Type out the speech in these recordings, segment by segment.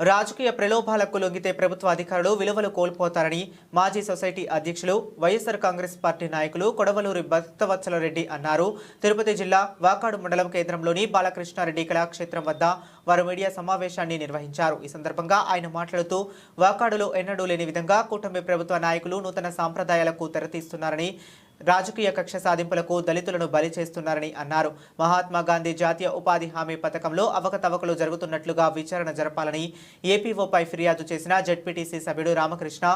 రాజకీయ ప్రలోభాలకు లొంగితే ప్రభుత్వ అధికారులు విలువలు కోల్పోతారని మాజీ సొసైటీ అధ్యక్షులు వైఎస్ఆర్ కాంగ్రెస్ పార్టీ నాయకులు కొడవలూరి భక్తవత్సలరెడ్డి అన్నారు. తిరుపతి జిల్లా వాకాడు మండలం కేంద్రంలోని బాలకృష్ణారెడ్డి కళాక్షేత్రం వద్ద వారు మీడియా సమావేశాన్ని నిర్వహించారు. ఈ సందర్భంగా ఆయన మాట్లాడుతూ వాకాడులో ఎన్నడూ లేని విధంగా కూటమి ప్రభుత్వ నాయకులు నూతన సాంప్రదాయాలకు తెరతీస్తున్నారని రాజకీయ కక్ష సాధింపులకు దళితులను బలి చేస్తున్నారని అన్నారు. మహాత్మా గాంధీ జాతీయ ఉపాధి హామీ పథకంలో అవకతవకలు జరుగుతున్నట్లుగా విచారణ జరపాలని ఏపీఓపై ఫిర్యాదు చేసిన జడ్పీటీసీ సభ్యుడు రామకృష్ణ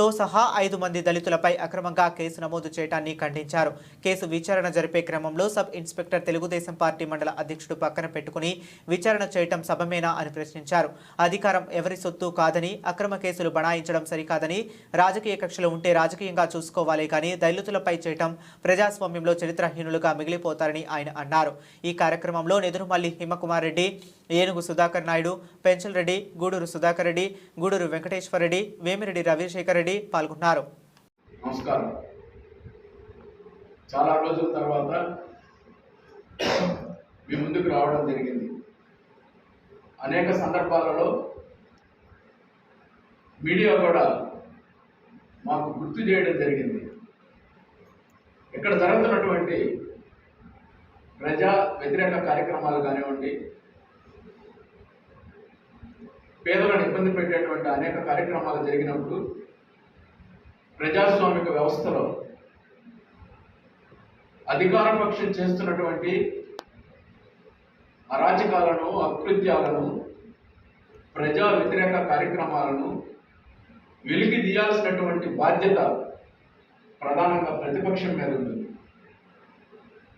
తో సహా ఐదు మంది దళితులపై అక్రమంగా కేసు నమోదు చేయడాన్ని ఖండించారు. కేసు విచారణ జరిపే క్రమంలో సబ్ ఇన్స్పెక్టర్ తెలుగుదేశం పార్టీ మండల అధ్యక్షుడు పక్కన పెట్టుకుని విచారణ చేయటం సభమేనా అని ప్రశ్నించారు. అధికారం ఎవరి సొత్తు కాదని అక్రమ కేసులు బనాయించడం సరికాదని రాజకీయ కక్షలు ఉంటే రాజకీయంగా చూసుకోవాలి కానీ దళితులపై చేయటం ప్రజాస్వామ్యంలో చరిత్రహీనులుగా మిగిలిపోతారని ఆయన అన్నారు. ఈ కార్యక్రమంలో నెదురుమల్లి హిమకుమార్ రెడ్డి ఏనుగు సుధాకర్ నాయుడు పెంచల్ రెడ్డి గూడూరు సుధాకర్ రెడ్డి గూడూరు వెంకటేశ్వర రెడ్డి వేమిరెడ్డి రవిశేఖర్ రెడ్డి పాల్గొన్నారు. నమస్కారం. చాలా రోజుల తర్వాత మీ ముందుకు రావడం జరిగింది. అనేక సందర్భాలలో మీడియా కూడా మాకు గుర్తు చేయడం జరిగింది. ఇక్కడ జరుగుతున్నటువంటి ప్రజా వ్యతిరేక కార్యక్రమాలు కానివ్వండి పేదలను ఇబ్బంది పెట్టేటువంటి అనేక కార్యక్రమాలు జరిగినప్పుడు ప్రజాస్వామిక వ్యవస్థలో అధికార పక్షం చేస్తున్నటువంటి అరాచకాలను అకృత్యాలను ప్రజా వ్యతిరేక కార్యక్రమాలను వెలికి తీయాల్సినటువంటి బాధ్యత ప్రధానంగా ప్రతిపక్షం మీద ఉంది.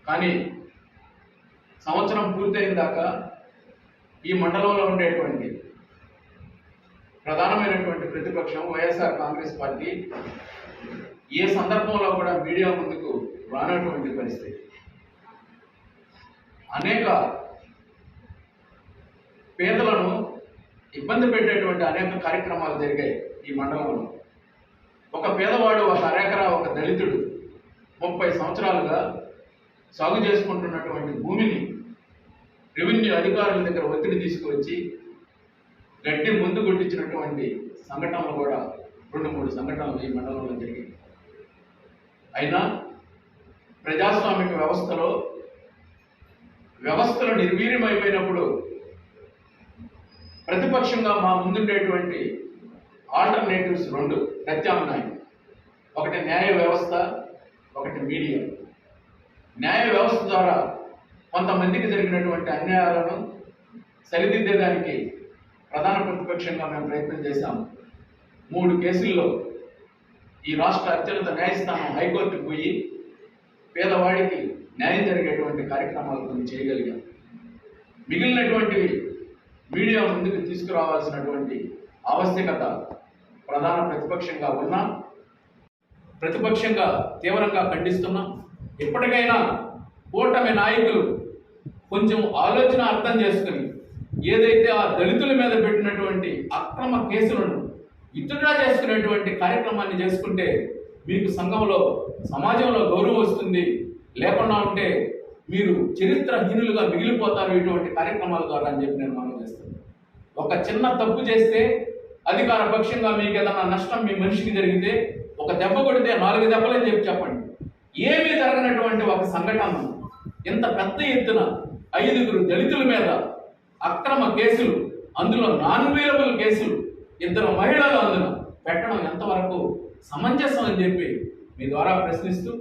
కానీ సంవత్సరం పూర్తయిన దాకా ఈ మండలంలో ఉండేటువంటి ప్రధానమైనటువంటి ప్రతిపక్షం వైఎస్ఆర్ కాంగ్రెస్ పార్టీ ఏ సందర్భంలో కూడా మీడియా ముందుకు రానటువంటి పరిస్థితి. అనేక పేదలను ఇబ్బంది పెట్టేటువంటి అనేక కార్యక్రమాలు జరిగాయి ఈ మండలంలో. ఒక పేదవాడు ఒక అరెకరా ఒక దళితుడు ముప్పై సంవత్సరాలుగా సాగు చేసుకుంటున్నటువంటి భూమిని రెవెన్యూ అధికారుల దగ్గర ఒత్తిడి తీసుకువచ్చి గడ్డి ముందు కొట్టించినటువంటి సంఘటనలు కూడా రెండు మూడు సంఘటనలు ఈ మండలంలో జరిగాయి. అయినా ప్రజాస్వామిక వ్యవస్థలో వ్యవస్థలు నిర్వీర్యమైపోయినప్పుడు ప్రతిపక్షంగా మా ముందుండేటువంటి ఆల్టర్నేటివ్స్ రెండు ప్రత్యామ్నాయం. ఒకటి న్యాయ వ్యవస్థ ఒకటి మీడియా. న్యాయ వ్యవస్థ ద్వారా కొంతమందికి జరిగినటువంటి అన్యాయాలను సరిదిద్దేదానికి ప్రధాన ప్రతిపక్షంగా మేము ప్రయత్నం చేశాం మూడు కేసుల్లో ఈ రాష్ట్ర అత్యున్నత న్యాయస్థానం హైకోర్టుకు పోయి పేదవాడికి న్యాయం జరిగేటువంటి కార్యక్రమాలు కొన్ని చేయగలిగాం. మిగిలినటువంటివి మీడియా ముందుకు తీసుకురావాల్సినటువంటి ఆవశ్యకత ప్రధాన ప్రతిపక్షంగా ఉన్నా ప్రతిపక్షంగా తీవ్రంగా ఖండిస్తున్నాం ఇప్పటికైనా కూటమి నాయకులు కొంచెం ఆలోచన అర్థం చేసుకుని ఏదైతే ఆ దళితుల మీద పెట్టినటువంటి అక్రమ కేసులను విత్డ్రా చేసుకునేటువంటి కార్యక్రమాన్ని చేసుకుంటే మీకు సంఘంలో సమాజంలో గౌరవం వస్తుంది. లేకుండా ఉంటే మీరు చరిత్రహీనులుగా మిగిలిపోతారు ఇటువంటి కార్యక్రమాల ద్వారా అని చెప్పి నేను మనం చేస్తాను ఒక చిన్న తప్పు చేస్తే అధికార పక్షంగా మీకు ఏదైనా నష్టం మీ మనిషికి జరిగితే ఒక దెబ్బ కొడితే నాలుగు దెబ్బలు అని చెప్పి చెప్పండి. ఏమీ జరగనటువంటి ఒక సంఘటన ఇంత పెద్ద ఎత్తున ఐదుగురు దళితుల మీద అక్రమ కేసులు అందులో నాన్ అవైలబుల్ కేసులు ఇద్దరు మహిళలు అందులో పెట్టడం ఎంతవరకు సమంజసం అని చెప్పి మీ ద్వారా ప్రశ్నిస్తూ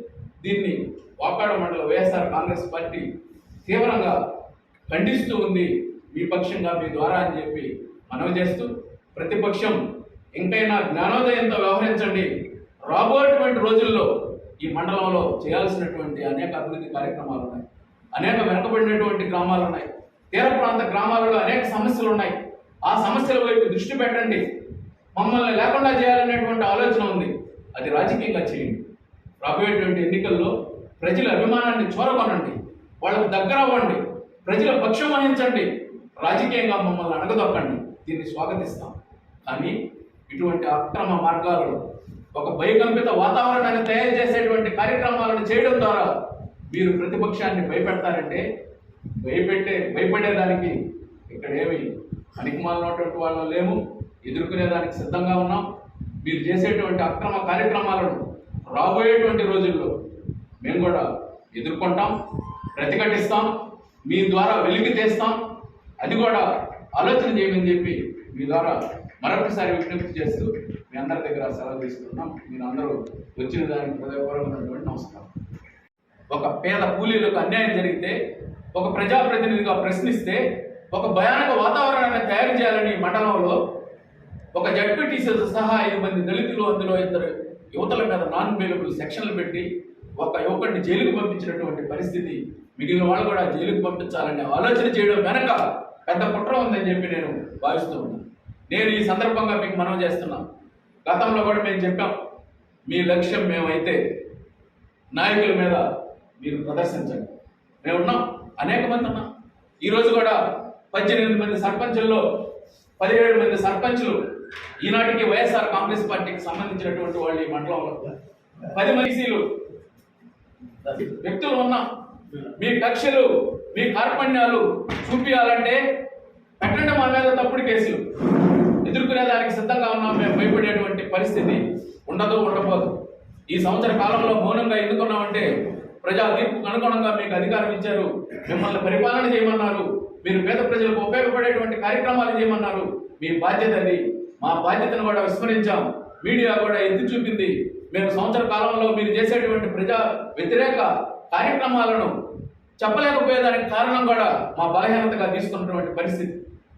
దీన్ని వాకాడ మండల వైఎస్ఆర్ కాంగ్రెస్ పార్టీ తీవ్రంగా ఖండిస్తూ ఉంది మీ పక్షంగా మీ ద్వారా అని చెప్పి మనవి చేస్తూ ప్రతిపక్షం ఇంకైనా జ్ఞానోదయంతో వ్యవహరించండి. రాబోయేటువంటి రోజుల్లో ఈ మండలంలో చేయాల్సినటువంటి అనేక అభివృద్ధి కార్యక్రమాలు ఉన్నాయి. అనేక వెనకబడినటువంటి గ్రామాలు ఉన్నాయి. తీర ప్రాంత గ్రామాలలో అనేక సమస్యలు ఉన్నాయి. ఆ సమస్యల వైపు దృష్టి పెట్టండి. మమ్మల్ని లేకుండా చేయాలనేటువంటి ఆలోచన ఉంది. అది రాజకీయంగా చేయండి. రాబోయేటువంటి ఎన్నికల్లో ప్రజల అభిమానాన్ని చూరగొనండి వాళ్ళకు దగ్గర అవ్వండి. ప్రజల పక్షం వహించండి. రాజకీయంగా మమ్మల్ని అడగదొక్కండి దీన్ని స్వాగతిస్తాం. కానీ ఇటువంటి అక్రమ మార్గాలను ఒక భయకంపిత వాతావరణాన్ని తయారు చేసేటువంటి కార్యక్రమాలను చేయడం ద్వారా మీరు ప్రతిపక్షాన్ని భయపెడతారంటే భయపెట్టే భయపడేదానికి ఇక్కడ ఏమి పనికిమాలినటువంటి వాళ్ళు లేము. ఎదుర్కొనేదానికి సిద్ధంగా ఉన్నాం. మీరు చేసేటువంటి అక్రమ కార్యక్రమాలను రాబోయేటువంటి రోజుల్లో మేము కూడా ఎదుర్కొంటాం ప్రతిఘటిస్తాం మీ ద్వారా వెలికి తీస్తాం. అది కూడా ఆలోచన చేయమని చెప్పి మీ ద్వారా మరొకసారి విజ్ఞప్తి చేస్తూ మీ అందరి దగ్గర సెలవు తీసుకుంటున్నాం. మీరు అందరూ వచ్చిన దానికి హృదయపూర్వకమైనటువంటి నమస్కారం. ఒక పేద కూలీలకు అన్యాయం జరిగితే ఒక ప్రజాప్రతినిధిగా ప్రశ్నిస్తే ఒక భయానక వాతావరణాన్ని తయారు చేయాలని మండలంలో ఒక జడ్పీటీసీతో సహా ఐదు మంది దళితులు అందులో ఇద్దరు యువతల మీద నాన్ బెయిలబుల్ సెక్షన్లు పెట్టి ఒక యువకుడిని జైలుకు పంపించినటువంటి పరిస్థితి మిగిలిన వాళ్ళు కూడా జైలుకు పంపించాలనే ఆలోచన చేయడం వెనక పెద్ద కుట్ర ఉందని చెప్పి నేను భావిస్తూ ఉన్నాను. నేను ఈ సందర్భంగా మీకు మనం చేస్తున్నా. గతంలో కూడా మేము చెప్పాం మీ లక్ష్యం మేమైతే నాయకుల మీద మీరు ప్రదర్శించండి. మేము ఉన్నాం. అనేక మంది ఉన్నా ఈరోజు కూడా పద్దెనిమిది మంది సర్పంచుల్లో పదిహేడు మంది సర్పంచులు ఈనాటికి వైఎస్ఆర్ కాంగ్రెస్ పార్టీకి సంబంధించినటువంటి వాళ్ళు ఈ మండలంలో పది మనిషిలు వ్యక్తులు ఉన్నా మీ కక్షలు మీ కార్పణ్యాలు చూపించాలంటే పెట్టండి మా మీద తప్పుడు కేసులు. ఎదుర్కొనే దానికి సిద్ధంగా ఉన్నాం మేము భయపడేటువంటి పరిస్థితి ఉండదు ఉండబోదు. ఈ సంవత్సర కాలంలో మౌనంగా ఎందుకున్నామంటే ప్రజా తీర్పుకు అనుగుణంగా మీకు అధికారం ఇచ్చారు. మిమ్మల్ని పరిపాలన చేయమన్నారు. మీరు పేద ప్రజలకు ఉపయోగపడేటువంటి కార్యక్రమాలు చేయమన్నారు. మీ బాధ్యత అది. మా బాధ్యతను కూడా విస్మరించాం. మీడియా కూడా ఎత్తి చూపింది. మేము సంవత్సర కాలంలో మీరు చేసేటువంటి ప్రజా వ్యతిరేక కార్యక్రమాలను చెప్పలేకపోయేదానికి కారణం కూడా మా బలహీనతగా తీసుకున్నటువంటి పరిస్థితి.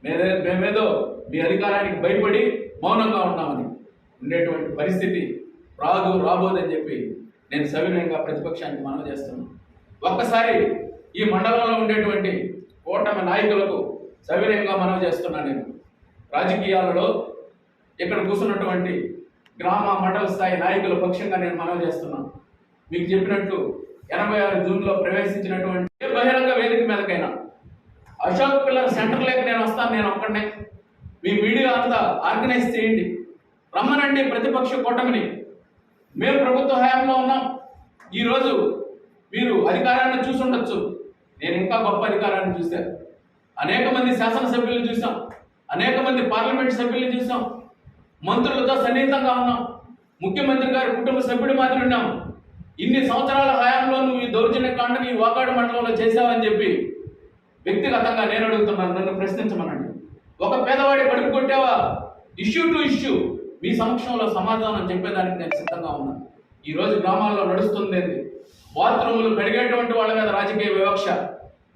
మేదే మేమేదో మీ అధికారానికి భయపడి మౌనంగా ఉన్నామని. ఉండేటువంటి పరిస్థితి. రాదు రాబోదని చెప్పి నేను సవినయంగా ప్రతిపక్షానికి మనవి చేస్తున్నాను. ఒక్కసారి ఈ మండలంలో ఉండేటువంటి కూటమి నాయకులకు సవినయంగా మనవి చేస్తున్నాను నేను. రాజకీయాలలో ఇక్కడ కూర్చున్నటువంటి గ్రామ మండల స్థాయి నాయకుల పక్షంగా నేను మనవి చేస్తున్నాను. మీకు చెప్పినట్టు ఎనభై ఆరు జూన్లో ప్రవేశించినటువంటి బహిరంగ వేదిక మీదకైనా అశోక్ పిల్లల సెంటర్ లేక నేను వస్తాను నేను ఒక్కడనే. మీ మీడియా అంతా ఆర్గనైజ్ చేయండి. రమ్మనండి ప్రతిపక్ష కూటమిని. మేము ప్రభుత్వ హయాంలో ఉన్నాం. ఈరోజు మీరు అధికారాన్ని చూసుండొచ్చు. నేను ఇంకా గొప్ప అధికారాన్ని చూశాను. అనేక మంది శాసనసభ్యులను చూసాం అనేక మంది పార్లమెంట్ సభ్యులను చూసాం మంత్రులతో సన్నిహితంగా ఉన్నాం. ముఖ్యమంత్రి గారి కుటుంబ సభ్యుడు మాదిరి ఉన్నాం. ఇన్ని సంవత్సరాల హయాంలో నువ్వు ఈ దౌర్జన్య కాండని ఈ వాకాడు మండలంలో చేశావని చెప్పి వ్యక్తిగతంగా నేను అడుగుతున్నాను. నన్ను ప్రశ్నించమనండి. ఒక పేదవాడి కడుపు కొట్టావా? Issue to issue. మీ సమక్షంలో సమాధానం చెప్పేదానికి నేను సిద్ధంగా ఉన్నాను ఈ రోజు గ్రామాల్లో నడుస్తుంది బాత్రూములు కడిగేటువంటి వాళ్ళ మీద రాజకీయ వివక్ష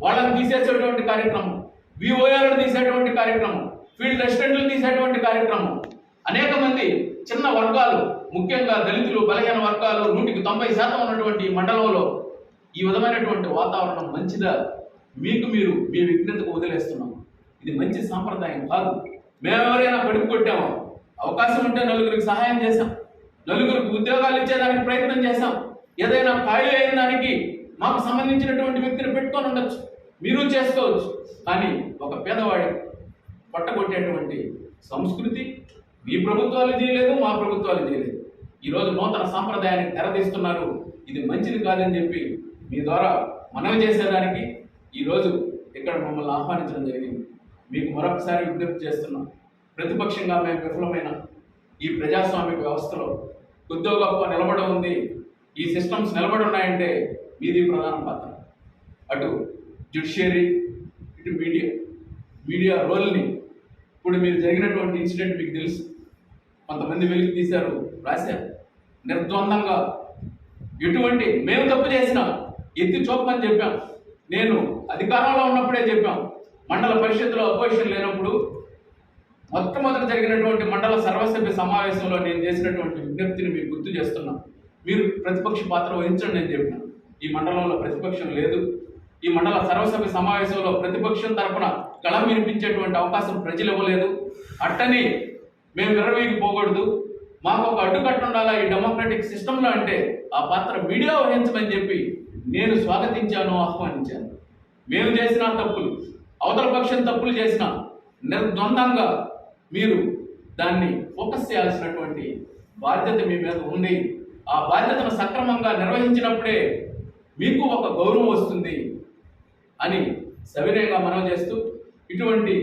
వాళ్ళని తీసేసేటువంటి కార్యక్రమం విఓఏలను తీసేటువంటి కార్యక్రమం ఫీల్డ్ రెసిడెంట్లు తీసేటువంటి కార్యక్రమం. అనేక మంది చిన్న వర్గాలు ముఖ్యంగా దళితులు బలహీన వర్గాలు నూటికి తొంభై శాతం ఉన్నటువంటి మండలంలో ఈ విధమైనటువంటి వాతావరణం మంచిదా? మీకు మీరు మీ విఘ్నతకు వదిలేస్తున్నాం. ఇది మంచి సాంప్రదాయం కాదు. మేము ఎవరైనా కడుపు కొట్టామో? అవకాశం ఉంటే నలుగురికి సహాయం చేశాం. నలుగురికి ఉద్యోగాలు ఇచ్చేదానికి ప్రయత్నం చేశాం. ఏదైనా ఖాళీ అయిన దానికి మాకు సంబంధించినటువంటి వ్యక్తిని పెట్టుకొని ఉండొచ్చు. మీరు చేసుకోవచ్చు. కానీ ఒక పేదవాడి పట్టగొట్టేటువంటి సంస్కృతి మీ ప్రభుత్వాలు చేయలేదు మా ప్రభుత్వాలు చేయలేదు. ఈరోజు నూతన సాంప్రదాయాన్ని తెరదీస్తున్నారు ఇది మంచిది కాదని చెప్పి మీ ద్వారా మనవి చేసేదానికి ఈరోజు ఇక్కడ మమ్మల్ని ఆహ్వానించడం జరిగింది. మీకు మరొకసారి విజ్ఞప్తి చేస్తున్నాం. ప్రతిపక్షంగా మేము విఫలమైన ఈ ప్రజాస్వామిక వ్యవస్థలో కొద్దో గొప్ప నిలబడి ఉంది. ఈ సిస్టమ్స్ నిలబడి ఉన్నాయంటే మీది ప్రధాన పాత్ర. అటు జుడిషియరీ ఇటు మీడియా. మీడియా రోల్ని ఇప్పుడు మీరు జరిగినటువంటి ఇన్సిడెంట్ మీకు తెలుసు. కొంతమంది వెలికి తీశారు రాశారు. నిర్ద్వందంగా ఎటువంటి మేము తప్పు చేసినా ఎత్తి చూపమని చెప్పాం. నేను అధికారంలో ఉన్నప్పుడే చెప్పాం. మండల పరిషత్లో అపోజిషన్ లేనప్పుడు మొట్టమొదట జరిగినటువంటి మండల సర్వసభ్య సమావేశంలో నేను చేసినటువంటి విజ్ఞప్తిని మీకు గుర్తు చేస్తున్నా. మీరు ప్రతిపక్ష పాత్ర వహించండి అని చెప్పిన. ఈ మండలంలో ప్రతిపక్షం లేదు. ఈ మండల సర్వసభ్య సమావేశంలో ప్రతిపక్షం తరపున కళం వినిపించేటువంటి అవకాశం ప్రజలు ఇవ్వలేదు. అట్టని మేము విరవీకి పోకూడదు. మాకు ఒక అడ్డుకట్ట ఉండాలా? ఈ డెమోక్రటిక్ సిస్టంలో అంటే ఆ పాత్ర మీడియా వహించమని చెప్పి నేను స్వాగతించాను ఆహ్వానించాను. మేము చేసిన తప్పులు అవతల పక్షం తప్పులు చేసిన నిర్ద్వందంగా మీరు దాన్ని ఫోకస్ చేయాల్సినటువంటి బాధ్యత మీ మీద ఉంది. ఆ బాధ్యతను సక్రమంగా నిర్వహించినప్పుడే మీకు ఒక గౌరవం వస్తుంది అని సవినయంగా మనవి చేస్తూ ఇటువంటి